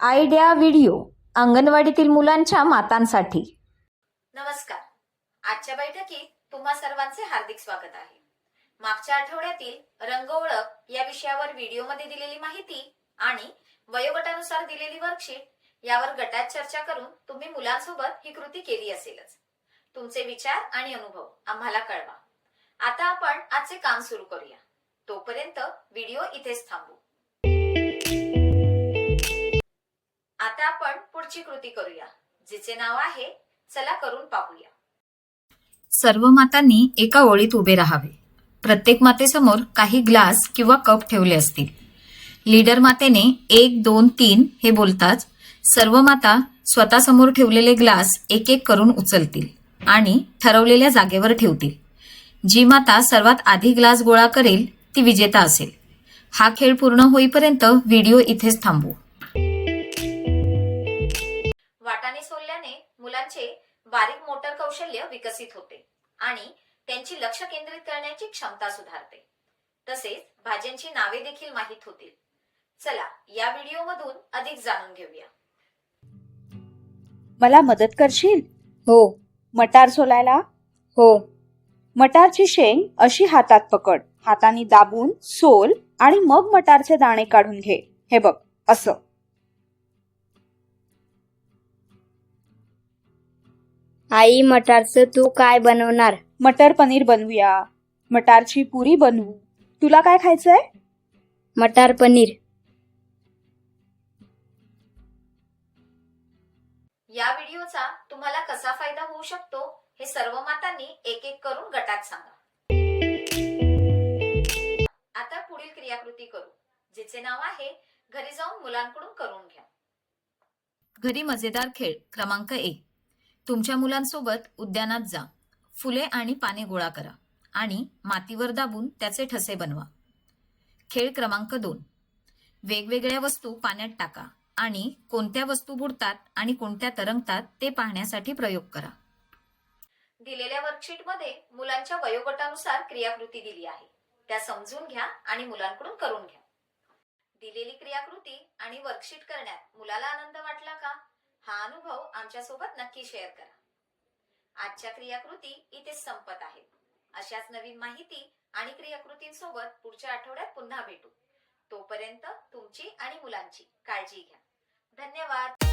Idea video अंगणवाडीतील मुलांच्या मातांसाठी. नमस्कार. आजच्या बैठकीत तुम्हा सर्वांचे हार्दिक स्वागत आहे. मागच्या आठवड्यातील रंग ओळख या विषयावर व्हिडिओमध्ये दिलेली माहिती आणि वयोगटानुसार दिलेली वर्कशीट यावर गटात चर्चा करून तुम्ही मुलांसोबत ही कृती केली असेलच. तुमचे विचार आणि अनुभव आम्हाला कळवा. आता आपण आजचे काम सुरू करूया. तोपर्यंत व्हिडिओ इथेच थांबू. आता आपण पुढची कृती करूया जिचे नाव आहे चला करून पाहूया. सर्व मातांनी एका ओळीत उभे राहावे. प्रत्येक मातेसमोर काही ग्लास किंवा कप ठेवले असतील. लीडर मातेने एक दोन तीन हे बोलताच सर्व माता स्वतःसमोर ठेवलेले ग्लास एक एक करून उचलतील आणि ठरवलेल्या जागेवर ठेवतील. जी माता सर्वात आधी ग्लास गोळा करेल ती विजेता असेल. हा खेळ पूर्ण होईपर्यंत व्हिडिओ इथेच थांबू मुलांचे बारीक मोटर कौशल्य विकसित होते आणि त्यांची लक्ष केंद्रित करण्याची क्षमता सुधारते. तसेच भाज्यांची नावे देखील माहीत होतील. चला या व्हिडिओ मधून अधिक जाणून घेऊया. मला मदत करशील? हो. मटार सोलायला? हो. मटारची शेंग अशी हातात पकड. हाताने दाबून सोल आणि मग मटारचे दाणे काढून घे. हे बघ असं. आई मटारचं तू काय बनवणार? मटर पनीर बनवूया. मटारची पुरी बनवू. तुला काय खायचंय? मटार पनीर. या व्हिडिओचा तुम्हाला कसा फायदा होऊ शकतो हे सर्व मातांनी एक एक करून गटात सांगा. आता पुढील क्रियाकृती करू. जिचे नाव आहे घरी जाऊन मुलांकडून करून घ्या. घरी मजेदार खेळ क्रमांक एक. तुमच्या मुलांसोबत उद्यानात जा. फुले आणि पाने गोळा करा. आणि मातीवर दाबून त्याचे ठसे बनवा. खेळ क्रमांक दोन. वेगवेगळ्या वस्तू पाण्यात टाका आणि कोणत्या वस्तू बुडतात आणि कोणत्या तरंगतात ते पाहण्यासाठी प्रयोग करा. दिलेल्या वर्कशीटमध्ये मुलांच्या वयोगटानुसार क्रियाकृती दिली आहे. त्या समजून घ्या आणि मुलांकडून करून घ्या. दिलेली क्रियाकृती आणि वर्कशीट करण्यात मुलाला आनंद वाटला का? हा अनुभव आमच्यासोबत नक्की शेअर करा. आजच्या क्रियाकृती इथे संपत आहेत अशाच नवीन माहिती आणि क्रियाकृतींसोबत पुढच्या आठवड्यात पुन्हा भेटू. तोपर्यंत तुमची आणि मुलांची काळजी घ्या. धन्यवाद.